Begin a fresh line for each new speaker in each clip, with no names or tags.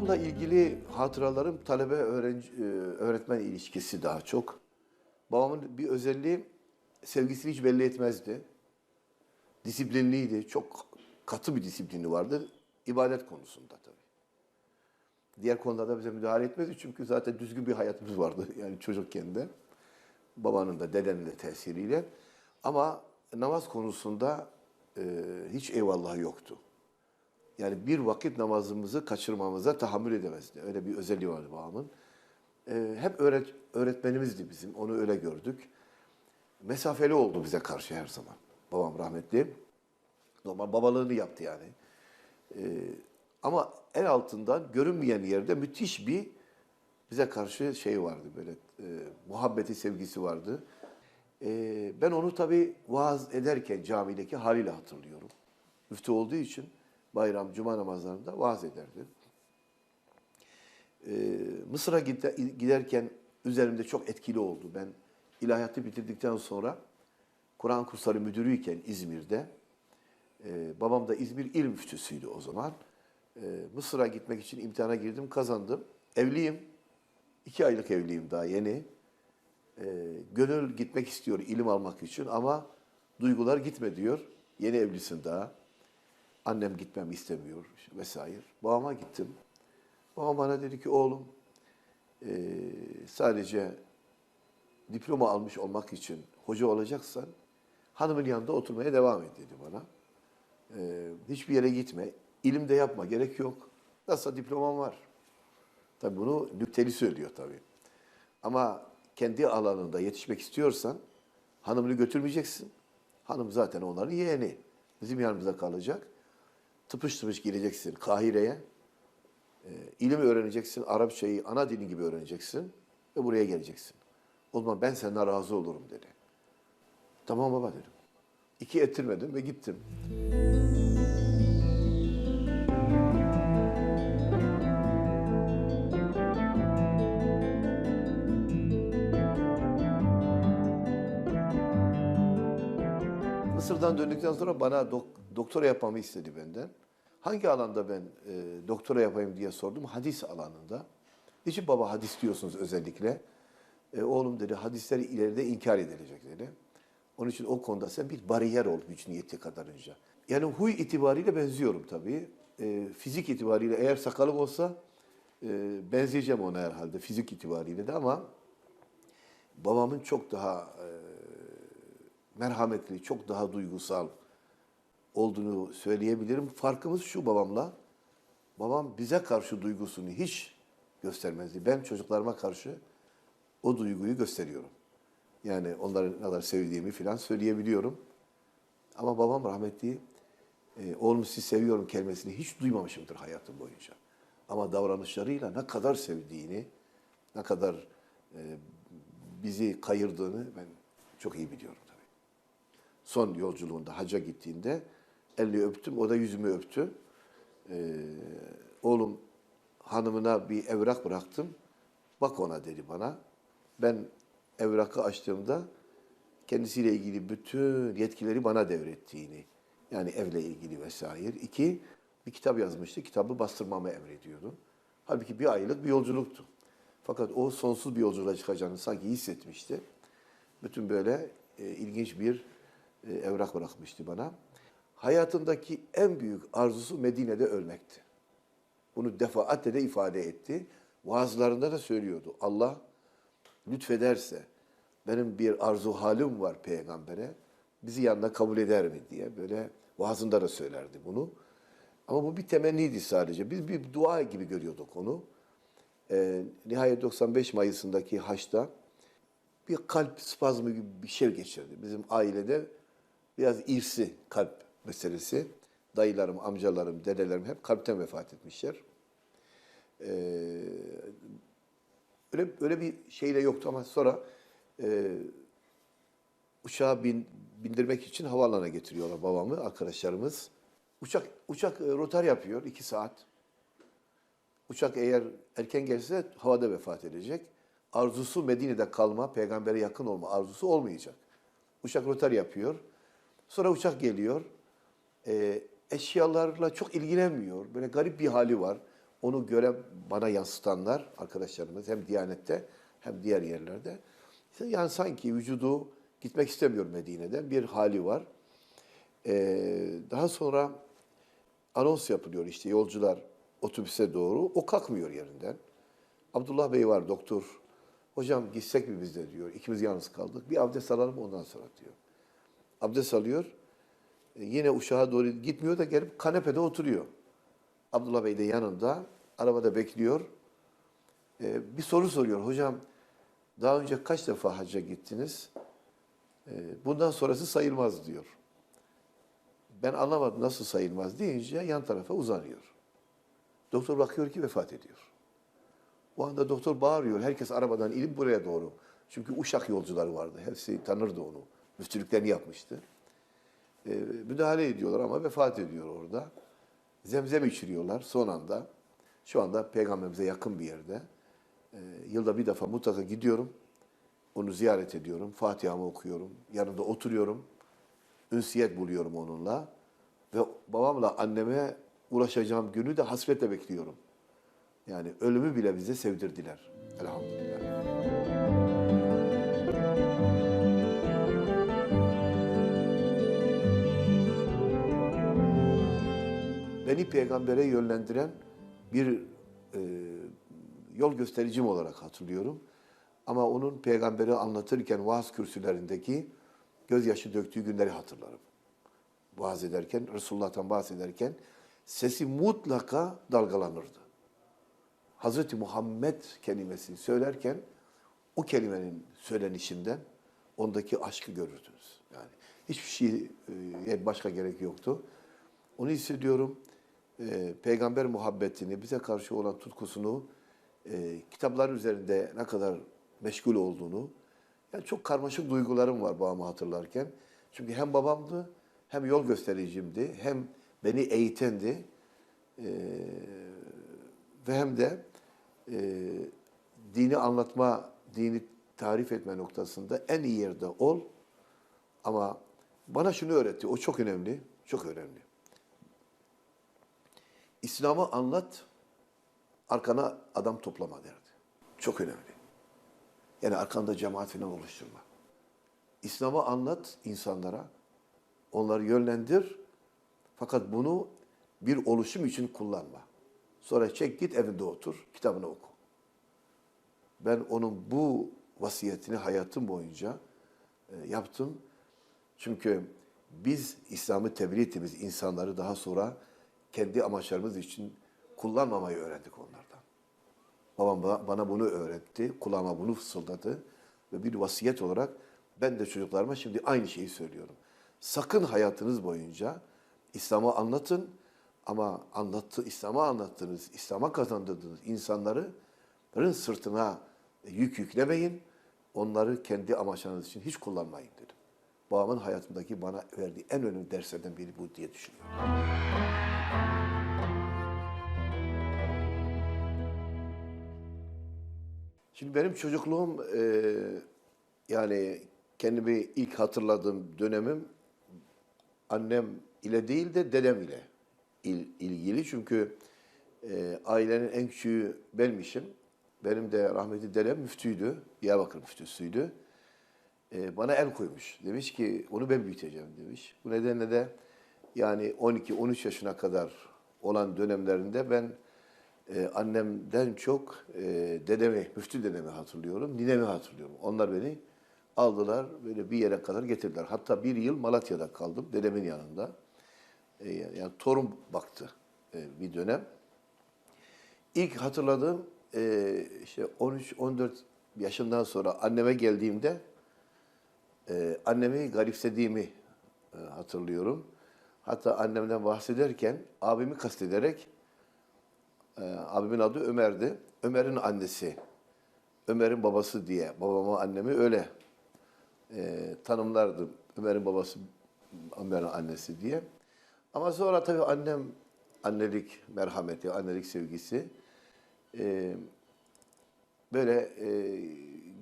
Babamla ilgili hatıralarım talebe öğrenci, e, öğretmen ilişkisi daha çok. Babamın bir özelliği sevgisini hiç belli etmezdi. Disiplinliydi. Çok katı bir disiplini vardı. İbadet konusunda tabii. Diğer konularda bize müdahale etmezdi çünkü zaten düzgün bir hayatımız vardı yani çocukken de. Babanın da dedenin de tesiriyle. Ama namaz konusunda e, hiç eyvallahı yoktu. Yani bir vakit namazımızı kaçırmamıza tahammül edemezdi. Öyle bir özelliği vardı babamın. Ee, hep öğret, öğretmenimizdi bizim. Onu öyle gördük. Mesafeli oldu bize karşı her zaman. Babam rahmetli. Normal babalığını yaptı yani. Ee, ama en altından görünmeyen yerde müthiş bir bize karşı şey vardı böyle e, muhabbeti, sevgisi vardı. Ee, ben onu tabii vaaz ederken camideki haliyle hatırlıyorum. Müftü olduğu için bayram, cuma namazlarında vaaz ederdi. Ee, Mısır'a gide- giderken üzerimde çok etkili oldu. Ben ilahiyatı bitirdikten sonra Kur'an kursları müdürüyken İzmir'de, e, babam da İzmir İl Müftüsüydü o zaman. E, Mısır'a gitmek için imtihana girdim, kazandım. Evliyim, iki aylık evliyim daha yeni. E, gönül gitmek istiyor ilim almak için ama duygular gitme diyor. Yeni evlisin daha. Annem gitmem istemiyor vesaire. Babama gittim. Babam bana dedi ki oğlum eee, sadece diploma almış olmak için hoca olacaksan hanımın yanında oturmaya devam et dedi bana. Eee, hiçbir yere gitme. İlim de yapma. Gerek yok. Nasılsa diploman var. Tabii bunu nükteli söylüyor tabii. Ama kendi alanında yetişmek istiyorsan hanımını götürmeyeceksin. Hanım zaten onların yeğeni. Bizim yanımızda kalacak. Tıpış tıpış gireceksin Kahire'ye. E, ilim öğreneceksin, Arapçayı ana dilin gibi öğreneceksin ve buraya geleceksin. O zaman ben senden razı olurum dedi. Tamam baba dedim. İki ettirmedim ve gittim. Mısır'dan döndükten sonra bana dok- doktora yapmamı istedi benden. Hangi alanda ben e, doktora yapayım diye sordum. Hadis alanında. Niçin baba hadis diyorsunuz özellikle? E, oğlum dedi hadisleri ileride inkar edilecek dedi. Onun için o konuda sen bir bariyer ol güç niyeti kadarınca. Yani huy itibariyle benziyorum tabii. E, fizik itibariyle eğer sakalım olsa e, benzeyeceğim ona herhalde fizik itibariyle de ama babamın çok daha e, merhametli, çok daha duygusal olduğunu söyleyebilirim. Farkımız şu babamla. Babam bize karşı duygusunu hiç göstermezdi. Ben çocuklarıma karşı o duyguyu gösteriyorum. Yani onları ne kadar sevdiğimi falan söyleyebiliyorum. Ama babam rahmetli, e, oğlum sizi seviyorum kelimesini hiç duymamışımdır hayatım boyunca. Ama davranışlarıyla ne kadar sevdiğini, ne kadar e, bizi kayırdığını ben çok iyi biliyorum tabii. Son yolculuğunda hacca gittiğinde elini öptüm, o da yüzümü öptü. Ee, oğlum hanımına bir evrak bıraktım. Bak ona dedi bana. Ben evrakı açtığımda kendisiyle ilgili bütün yetkileri bana devrettiğini, yani evle ilgili vesaire. İki, bir kitap yazmıştı. Kitabı bastırmamı emrediyordu. Halbuki bir aylık bir yolculuktu. Fakat o sonsuz bir yolculuğa çıkacağını sanki hissetmişti. Bütün böyle e, ilginç bir e, evrak bırakmıştı bana. Hayatındaki en büyük arzusu Medine'de ölmekti. Bunu defaatle de ifade etti. Vaazlarında da söylüyordu. Allah lütfederse benim bir arzu halim var peygambere. Bizi yanına kabul eder mi diye böyle vaazında da söylerdi bunu. Ama bu bir temenniydi sadece. Biz bir dua gibi görüyorduk onu. Ee, nihayet 95 Mayıs'ındaki haçta bir kalp spazmı gibi bir şey geçirdi. Bizim ailede biraz irsi kalp meselesi. Dayılarım, amcalarım, dedelerim hep kalpten vefat etmişler. Ee, öyle, öyle bir şeyle yoktu ama sonra e, uçağa bin, bindirmek için havaalanına getiriyorlar babamı, arkadaşlarımız. Uçak uçak e, rotar yapıyor iki saat. Uçak eğer erken gelse havada vefat edecek. Arzusu Medine'de kalma, peygambere yakın olma arzusu olmayacak. Uçak rotar yapıyor. Sonra uçak geliyor. Ee, eşyalarla çok ilgilenmiyor. Böyle garip bir hali var. Onu gören bana yansıtanlar arkadaşlarımız hem Diyanet'te hem diğer yerlerde. Yani sanki vücudu gitmek istemiyor Medine'den bir hali var. Ee, daha sonra anons yapılıyor işte yolcular otobüse doğru. O kalkmıyor yerinden. Abdullah Bey var doktor. Hocam gitsek mi biz de diyor. İkimiz yalnız kaldık. Bir abdest alalım ondan sonra diyor. Abdest alıyor. Yine uşağa doğru gitmiyor da gelip kanepede oturuyor. Abdullah Bey de yanında. Arabada bekliyor. E, bir soru soruyor. Hocam daha önce kaç defa hacca gittiniz? E, bundan sonrası sayılmaz diyor. Ben anlamadım nasıl sayılmaz deyince yan tarafa uzanıyor. Doktor bakıyor ki vefat ediyor. O anda doktor bağırıyor. Herkes arabadan inip buraya doğru. Çünkü Uşak yolcuları vardı. Hepsi tanırdı onu. Müftülüklerini yapmıştı. Ee, müdahale ediyorlar ama vefat ediyor orada. Zemzem içiriyorlar son anda. Şu anda peygamberimize yakın bir yerde. Ee, yılda bir defa mutlaka gidiyorum. Onu ziyaret ediyorum. Fatiha'mı okuyorum. Yanında oturuyorum. Ünsiyet buluyorum onunla. Ve babamla anneme ulaşacağım günü de hasretle bekliyorum. Yani ölümü bile bize sevdirdiler. Elhamdülillah. Beni peygambere yönlendiren bir e, yol göstericim olarak hatırlıyorum. Ama onun peygamberi anlatırken vaaz kürsülerindeki gözyaşı döktüğü günleri hatırlarım. Vaaz ederken, Resulullah'tan bahsederken sesi mutlaka dalgalanırdı. Hazreti Muhammed kelimesini söylerken o kelimenin söylenişinden ondaki aşkı görürdünüz. Yani hiçbir şey e, başka gerek yoktu. Onu hissediyorum. E, peygamber muhabbetini, bize karşı olan tutkusunu, e, kitaplar üzerinde ne kadar meşgul olduğunu, yani çok karmaşık duygularım var babamı hatırlarken. Çünkü hem babamdı, hem yol göstericimdi, hem beni eğitendi e, ve hem de e, dini anlatma, dini tarif etme noktasında en iyi yerde ol. Ama bana şunu öğretti, o çok önemli, çok önemli. İslam'ı anlat, arkana adam toplama derdi. Çok önemli. Yani arkanda cemaat falan oluşturma. İslam'ı anlat insanlara, onları yönlendir. Fakat bunu bir oluşum için kullanma. Sonra çek git evinde otur, kitabını oku. Ben onun bu vasiyetini hayatım boyunca e, yaptım. Çünkü biz İslam'ı tebliğ ettiğimiz insanları daha sonra kendi amaçlarımız için kullanmamayı öğrendik onlardan. Babam ba- bana bunu öğretti, kulağıma bunu fısıldadı ve bir vasiyet olarak ben de çocuklarıma şimdi aynı şeyi söylüyorum. Sakın hayatınız boyunca İslam'ı anlatın ama anlattı, İslam'ı anlattığınız, İslam'a kazandırdığınız insanların sırtına yük yüklemeyin. Onları kendi amaçlarınız için hiç kullanmayın dedim. Babamın hayatımdaki bana verdiği en önemli derslerden biri bu diye düşünüyorum. Şimdi benim çocukluğum e, yani kendimi ilk hatırladığım dönemim annem ile değil de dedem ile il- ilgili. Çünkü e, ailenin en küçüğü benmişim. Benim de rahmetli dedem müftüydü. Diyarbakır müftüsüydü. E, bana el koymuş. Demiş ki onu ben büyüteceğim demiş. Bu nedenle de yani 12-13 yaşına kadar olan dönemlerinde ben e, annemden çok e, dedemi, müftü dedemi hatırlıyorum, ninemi hatırlıyorum. Onlar beni aldılar, böyle bir yere kadar getirdiler. Hatta bir yıl Malatya'da kaldım, dedemin yanında. E, yani torun baktı e, bir dönem. İlk hatırladığım e, işte 13-14 yaşından sonra anneme geldiğimde e, annemi garipsediğimi e, hatırlıyorum. Hatta annemden bahsederken abimi kastederek ee, abimin adı Ömer'di. Ömer'in annesi, Ömer'in babası diye babama annemi öyle e, tanımlardım. Ömer'in babası, Ömer'in annesi diye. Ama sonra tabii annem annelik merhameti, annelik sevgisi e, böyle e,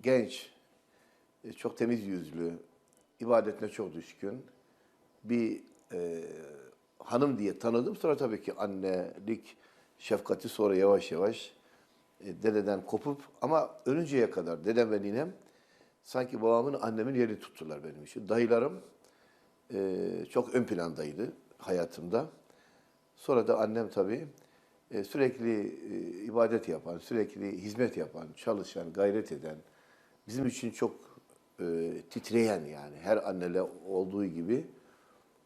genç, e, çok temiz yüzlü, ibadetine çok düşkün bir e, hanım diye tanıdım. Sonra tabii ki annelik şefkati sonra yavaş yavaş e, dededen kopup ama ölünceye kadar dedem ve ninem sanki babamın annemin yerini tuttular benim için. Dayılarım e, çok ön plandaydı hayatımda. Sonra da annem tabii e, sürekli e, ibadet yapan, sürekli hizmet yapan, çalışan, gayret eden, bizim için çok titreyen yani her annele olduğu gibi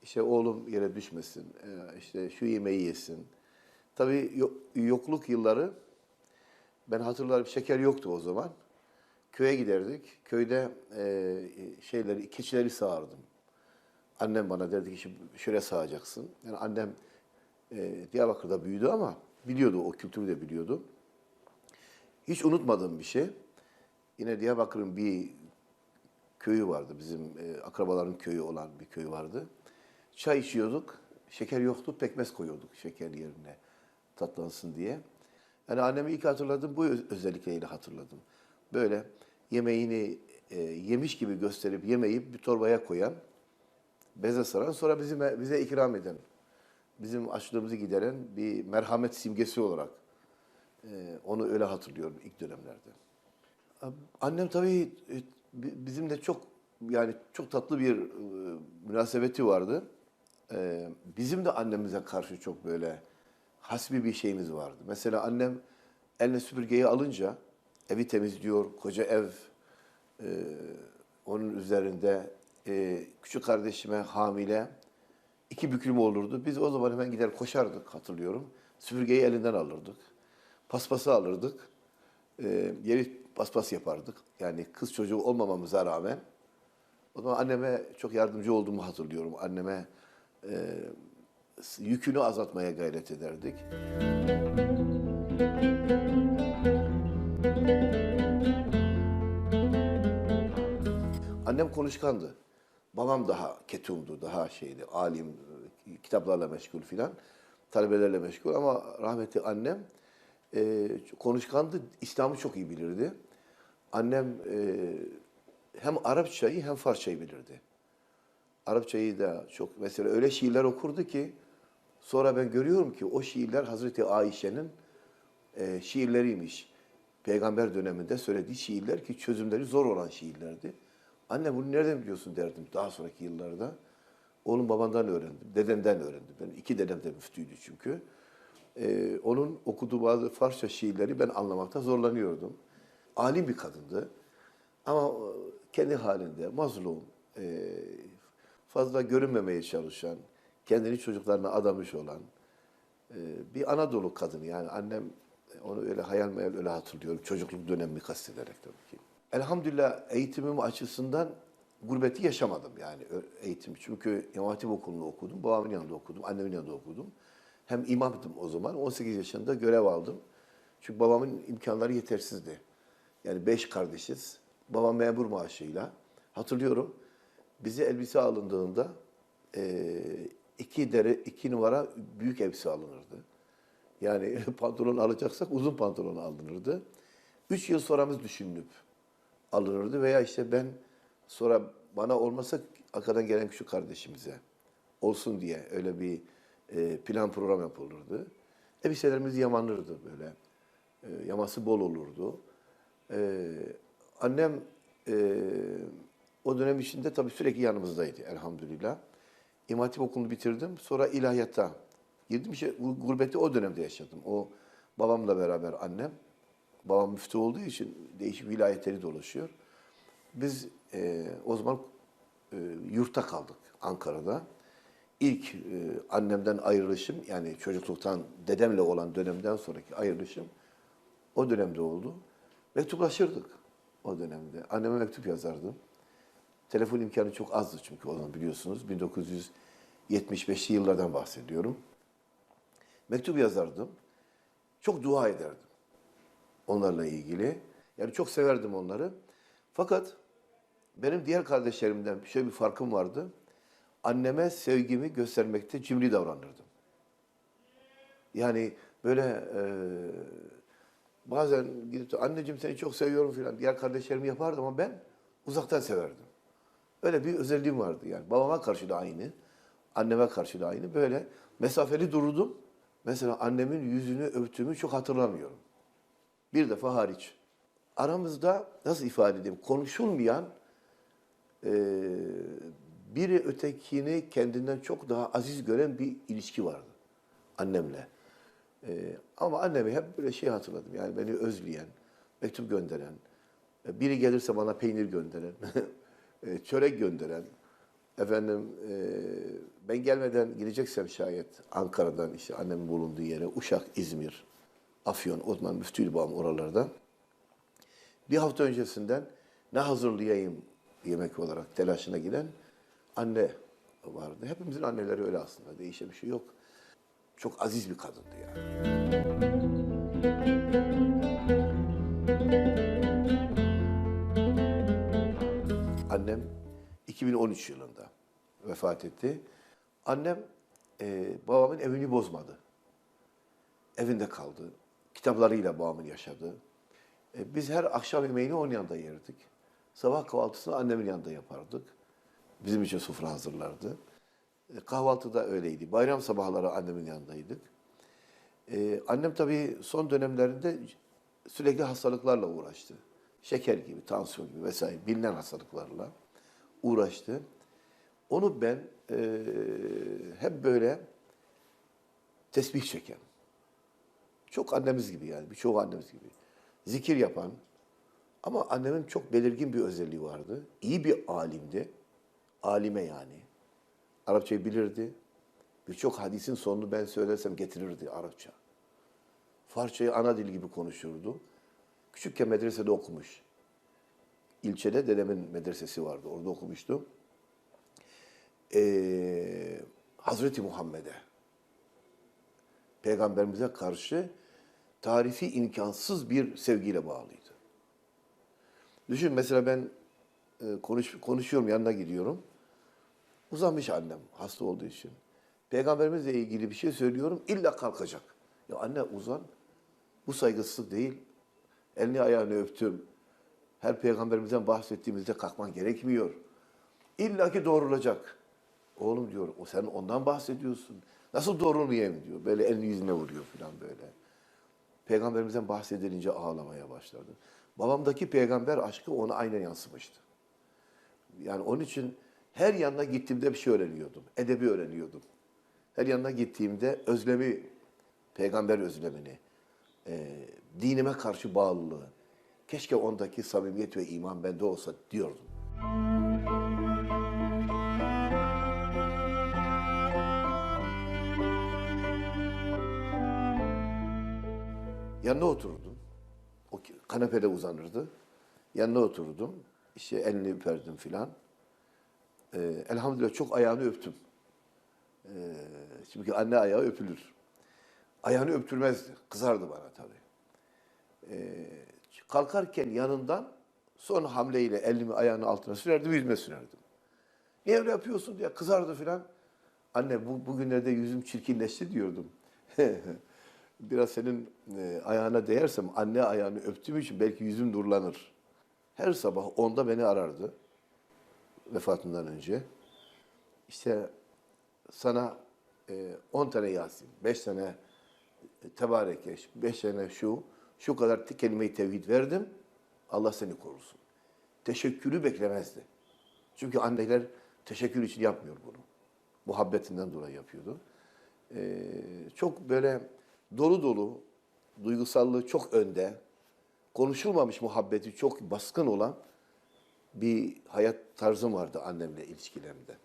işte oğlum yere düşmesin, işte şu yemeği yesin. Tabii yo- yokluk yılları ben hatırlarım şeker yoktu o zaman. Köye giderdik. Köyde e, şeyleri, keçileri sağardım. Annem bana derdi ki "Şimdi şöyle sağacaksın. Yani annem e, Diyarbakır'da büyüdü ama biliyordu, o kültürü de biliyordu. Hiç unutmadığım bir şey. Yine Diyarbakır'ın bir köyü vardı. Bizim e, akrabaların köyü olan bir köy vardı. Çay içiyorduk. Şeker yoktu. Pekmez koyuyorduk şeker yerine tatlansın diye. Yani annemi ilk hatırladım. Bu öz- özellikleyle hatırladım. Böyle yemeğini e, yemiş gibi gösterip yemeği bir torbaya koyan, beze saran sonra bize, bize ikram eden, bizim açlığımızı gideren bir merhamet simgesi olarak e, onu öyle hatırlıyorum ilk dönemlerde. Annem tabii e, bi- bizimle çok yani çok tatlı bir e, münasebeti vardı. E, bizim de annemize karşı çok böyle hasbi bir şeyimiz vardı. Mesela annem eline süpürgeyi alınca evi temizliyor, koca ev e, onun üzerinde e, küçük kardeşime hamile iki büklüm olurdu. Biz o zaman hemen gider koşardık hatırlıyorum. Süpürgeyi elinden alırdık. Paspası alırdık. E, yeri paspas yapardık. Yani kız çocuğu olmamamıza rağmen. O zaman anneme çok yardımcı olduğumu hatırlıyorum. Anneme e, yükünü azaltmaya gayret ederdik. Annem konuşkandı. Babam daha ketumdu, daha şeydi, alim, kitaplarla meşgul filan, talebelerle meşgul ama rahmetli annem e, konuşkandı, İslam'ı çok iyi bilirdi. Annem e, hem Arapçayı hem Farsçayı bilirdi. Arapçayı da çok, mesela öyle şiirler okurdu ki, sonra ben görüyorum ki o şiirler Hazreti Ayşe'nin e, şiirleriymiş. Peygamber döneminde söylediği şiirler ki çözümleri zor olan şiirlerdi. Anne bunu nereden biliyorsun derdim daha sonraki yıllarda. Oğlum babandan öğrendim, dedemden öğrendim. Ben iki dedem de müftüydü çünkü. Ee, onun okuduğu bazı Farsça şiirleri ben anlamakta zorlanıyordum. Alim bir kadındı. Ama kendi halinde mazlum, e, fazla görünmemeye çalışan, kendini çocuklarına adamış olan e, bir Anadolu kadını. Yani annem onu öyle hayal meyal öyle hatırlıyorum. Çocukluk dönemimi kastederek tabii ki. Elhamdülillah eğitimim açısından gurbeti yaşamadım yani eğitim. Çünkü İmam Hatip Okulu'nda okudum, babamın yanında okudum, annemin yanında okudum. Hem imamdım o zaman, 18 yaşında görev aldım. Çünkü babamın imkanları yetersizdi. Yani beş kardeşiz. Babam memur maaşıyla. Hatırlıyorum bize elbise alındığında eee, iki dere, iki numara büyük elbise alınırdı. Yani pantolon alacaksak uzun pantolon alınırdı. Üç yıl sonramız düşünülüp alınırdı veya işte ben sonra bana olmasa arkadan gelen küçük kardeşimize olsun diye öyle bir e, plan program yapılırdı. Elbiselerimiz yamanırdı böyle. E, yaması bol olurdu. E, annem e, o dönem içinde tabii sürekli yanımızdaydı elhamdülillah. İmam Hatip okulunu bitirdim. Sonra ilahiyata girdim. İşte gurbeti o dönemde yaşadım. O babamla beraber annem. Babam müftü olduğu için değişik vilayetleri dolaşıyor. Biz e, o zaman e, yurtta kaldık Ankara'da. İlk e, annemden ayrılışım yani çocukluktan dedemle olan dönemden sonraki ayrılışım o dönemde oldu. Mektuplaşırdık o dönemde. Anneme mektup yazardım. Telefon imkanı çok azdı çünkü o zaman biliyorsunuz. 1975'li yıllardan bahsediyorum. Mektup yazardım. Çok dua ederdim onlarla ilgili. Yani çok severdim onları. Fakat benim diğer kardeşlerimden şöyle bir farkım vardı. Anneme sevgimi göstermekte cimri davranırdım. Yani böyle e, bazen gidip de, anneciğim seni çok seviyorum falan diğer kardeşlerimi yapardım ama ben uzaktan severdim. Öyle bir özelliğim vardı yani. Babama karşı da aynı. Anneme karşı da aynı. Böyle mesafeli durdum. Mesela annemin yüzünü öptüğümü çok hatırlamıyorum. Bir defa hariç. Aramızda nasıl ifade edeyim konuşulmayan e, biri ötekini kendinden çok daha aziz gören bir ilişki vardı annemle. E, ama annemi hep böyle şey hatırladım yani beni özleyen, mektup gönderen, e, biri gelirse bana peynir gönderen, e, çörek gönderen, efendim e, ben gelmeden gideceksem şayet Ankara'dan işte annemin bulunduğu yere Uşak, İzmir, Afyon, o zaman müftüydü babam oralardan. Bir hafta öncesinden ne hazırlayayım yemek olarak telaşına giden anne vardı. Hepimizin anneleri öyle aslında. Değişen bir şey yok. Çok aziz bir kadındı yani. 2013 yılında vefat etti. Annem e, babamın evini bozmadı. Evinde kaldı. Kitaplarıyla babamın yaşadı. E, biz her akşam yemeğini onun yanında yerdik. Sabah kahvaltısını annemin yanında yapardık. Bizim için sofra hazırlardı. E, kahvaltı da öyleydi. Bayram sabahları annemin yanındaydık. E, annem tabii son dönemlerinde sürekli hastalıklarla uğraştı. Şeker gibi, tansiyon gibi vesaire bilinen hastalıklarla uğraştı. Onu ben e, hep böyle tesbih çeken, çok annemiz gibi yani, birçok annemiz gibi. Zikir yapan ama annemin çok belirgin bir özelliği vardı. İyi bir alimdi. Alime yani. Arapçayı bilirdi. Birçok hadisin sonunu ben söylersem getirirdi Arapça. Farsçayı ana dil gibi konuşurdu. Küçükken medresede okumuş. İlçede dedemin medresesi vardı. Orada okumuştu. Ee, Hazreti Muhammed'e, Peygamberimize karşı tarifi imkansız bir sevgiyle bağlıydı. Düşün mesela ben e, konuş, konuşuyorum, yanına gidiyorum. Uzanmış annem hasta olduğu için. Peygamberimizle ilgili bir şey söylüyorum, illa kalkacak. Ya anne uzan, bu saygısızlık değil. Elini ayağını öptüm. Her peygamberimizden bahsettiğimizde kalkman gerekmiyor. İlla ki doğrulacak. Oğlum diyor, o sen ondan bahsediyorsun. Nasıl doğrulmayayım diyor. Böyle elini yüzüne vuruyor falan böyle. Peygamberimizden bahsedilince ağlamaya başladı. Babamdaki peygamber aşkı ona aynen yansımıştı. Yani onun için her yanına gittiğimde bir şey öğreniyordum. Edebi öğreniyordum. Her yanına gittiğimde özlemi, peygamber özlemini, e, dinime karşı bağlılığı, keşke ondaki samimiyet ve iman bende olsa diyordum. Yanına oturdum. O kanepede uzanırdı. Yanına oturdum. İşte elini öperdim filan. Ee, elhamdülillah çok ayağını öptüm. Ee, çünkü anne ayağı öpülür. Ayağını öptürmezdi. Kızardı bana tabii. Ee, kalkarken yanından son hamleyle elimi ayağının altına sürerdim, yüzüme sürerdim. Niye öyle yapıyorsun diye kızardı filan. Anne bu bugünlerde yüzüm çirkinleşti diyordum. Biraz senin e, ayağına değersem anne ayağını öptüğüm için belki yüzüm nurlanır. Her sabah onda beni arardı vefatından önce. İşte sana e, 10 tane Yasin, 5 tane e, Tebarekeş, 5 tane şu, şu kadar kelime-i tevhid verdim. Allah seni korusun. Teşekkürü beklemezdi. Çünkü anneler teşekkür için yapmıyor bunu. Muhabbetinden dolayı yapıyordu. Ee, çok böyle dolu dolu, duygusallığı çok önde, konuşulmamış muhabbeti çok baskın olan bir hayat tarzım vardı annemle ilişkilerimde.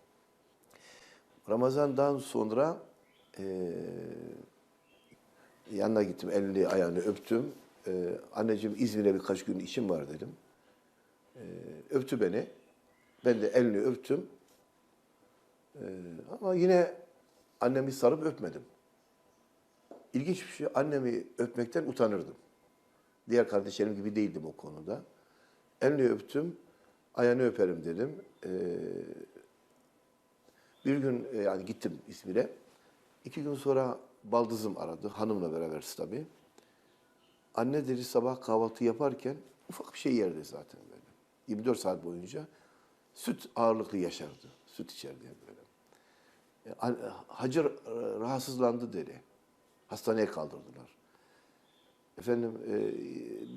Ramazan'dan sonra eee yanına gittim, elini ayağını öptüm. Eee anneciğim İzmir'e birkaç gün işim var dedim. Eee, öptü beni. Ben de elini öptüm. Eee, ama yine annemi sarıp öpmedim. İlginç bir şey, annemi öpmekten utanırdım. Diğer kardeşlerim gibi değildim o konuda. Elini öptüm, ayağını öperim dedim. Ee, bir gün e, yani gittim İzmir'e. İki gün sonra baldızım aradı, hanımla beraber tabii. Anne dedi sabah kahvaltı yaparken ufak bir şey yerdi zaten böyle. 24 saat boyunca süt ağırlıklı yaşardı. Süt içerdi böyle. E, Hacı e, rahatsızlandı dedi. Hastaneye kaldırdılar. Efendim e,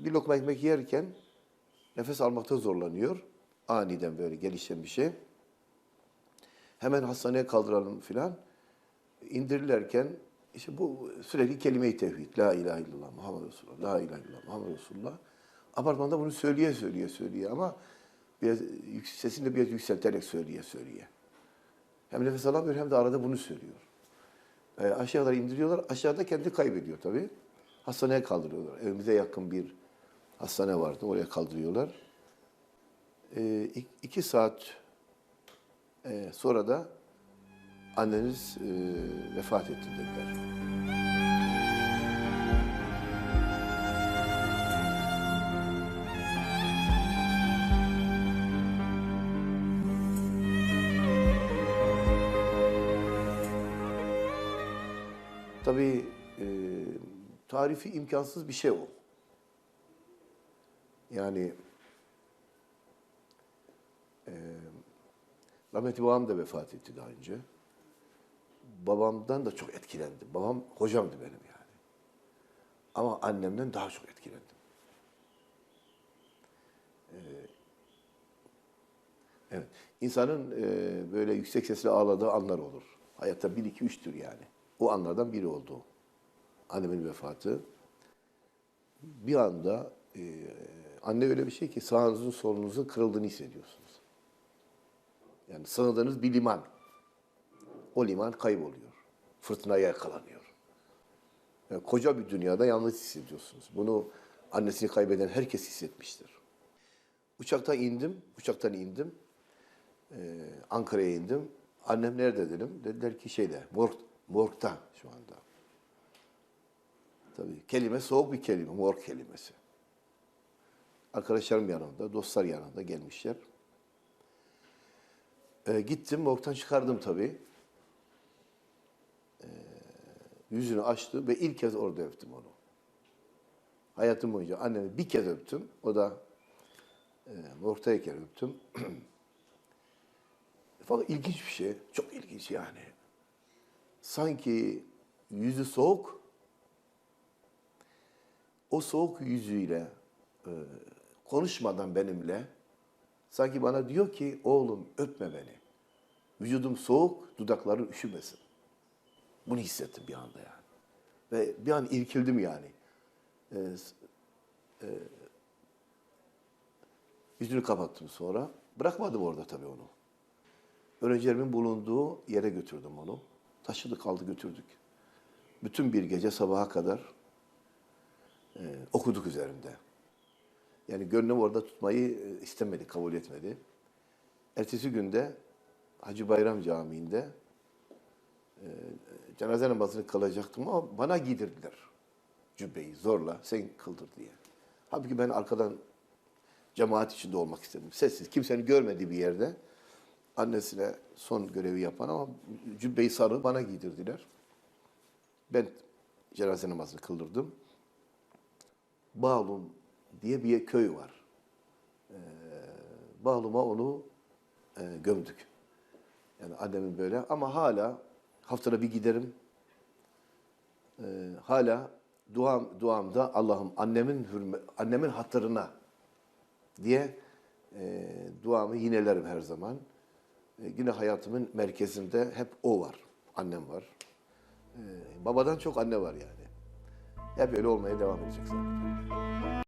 bir lokma ekmek yerken nefes almakta zorlanıyor. Aniden böyle gelişen bir şey. Hemen hastaneye kaldıralım filan. İndirirlerken işte bu sürekli kelime-i tevhid. La ilahe illallah Muhammed Resulullah. La ilahe illallah Muhammed Resulullah. Apartmanda bunu söyleye söyleye söyleye ama biraz sesini de biraz yükselterek söyleye söyleye. Hem nefes alamıyor hem de arada bunu söylüyor. E, aşağı kadar indiriyorlar. Aşağıda kendi kaybediyor tabii. Hastaneye kaldırıyorlar. Evimize yakın bir hastane vardı. Oraya kaldırıyorlar. E, ik- iki saat e, sonra da anneniz e, vefat etti dediler. Tabii e, tarifi imkansız bir şey o. Yani e, rahmetli babam da vefat etti daha önce. Babamdan da çok etkilendim. Babam hocamdı benim yani. Ama annemden daha çok etkilendim. E, evet. İnsanın e, böyle yüksek sesle ağladığı anlar olur. Hayatta bir, iki, üçtür yani. O anlardan biri oldu. Annemin vefatı. Bir anda e, anne öyle bir şey ki sağınızın solunuzun kırıldığını hissediyorsunuz. Yani sığındığınız bir liman. O liman kayboluyor. Fırtınaya yakalanıyor. Yani koca bir dünyada yalnız hissediyorsunuz. Bunu annesini kaybeden herkes hissetmiştir. Uçaktan indim, uçaktan indim. Ee, Ankara'ya indim. Annem nerede dedim. Dediler ki şeyde, morg, morgda şu anda. Tabii kelime soğuk bir kelime, morg kelimesi. Arkadaşlarım yanımda, dostlar yanında gelmişler. Ee, gittim, morgdan çıkardım tabii. Ee, yüzünü açtı ve ilk kez orada öptüm onu. Hayatım boyunca annemi bir kez öptüm. O da e, morgdayken öptüm. Fakat ilginç bir şey, çok ilginç yani. Sanki yüzü soğuk, o soğuk yüzüyle e, konuşmadan benimle sanki bana diyor ki oğlum öpme beni. Vücudum soğuk, dudakların üşümesin. Bunu hissettim bir anda yani. Ve bir an irkildim yani. E, s- e, yüzünü kapattım sonra. Bırakmadım orada tabii onu. Öğrencilerimin bulunduğu yere götürdüm onu. Taşıdık aldı götürdük. Bütün bir gece sabaha kadar e, okuduk üzerinde. Yani gönlüm orada tutmayı e, istemedi, kabul etmedi. Ertesi günde Hacı Bayram Camii'nde e, cenaze namazını kılacaktım ama bana giydirdiler cübbeyi zorla sen kıldır diye. Halbuki ben arkadan cemaat içinde olmak istedim. Sessiz, kimsenin görmediği bir yerde annesine son görevi yapan ama cübbeyi sarı bana giydirdiler. Ben cenaze namazını kıldırdım. Bağlum diye bir köy var. Ee, Bağlum'a onu e, gömdük. Yani annemin böyle ama hala haftada bir giderim. Ee, hala duam duamda Allah'ım annemin hürme, annemin hatırına diye e, duamı yinelerim her zaman. E, yine hayatımın merkezinde hep o var. Annem var. E, babadan çok anne var yani. Hep öyle olmaya devam edecek zaten.